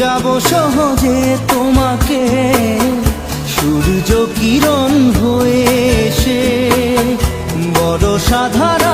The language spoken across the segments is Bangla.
যাব সহজে তোমাকে। সূর্য কিরণ হয়ে এসে বড় সাধারা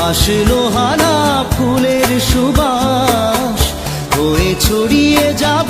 হাসলো হানা ফুলের সুবাস হয়ে ছড়িয়ে যাব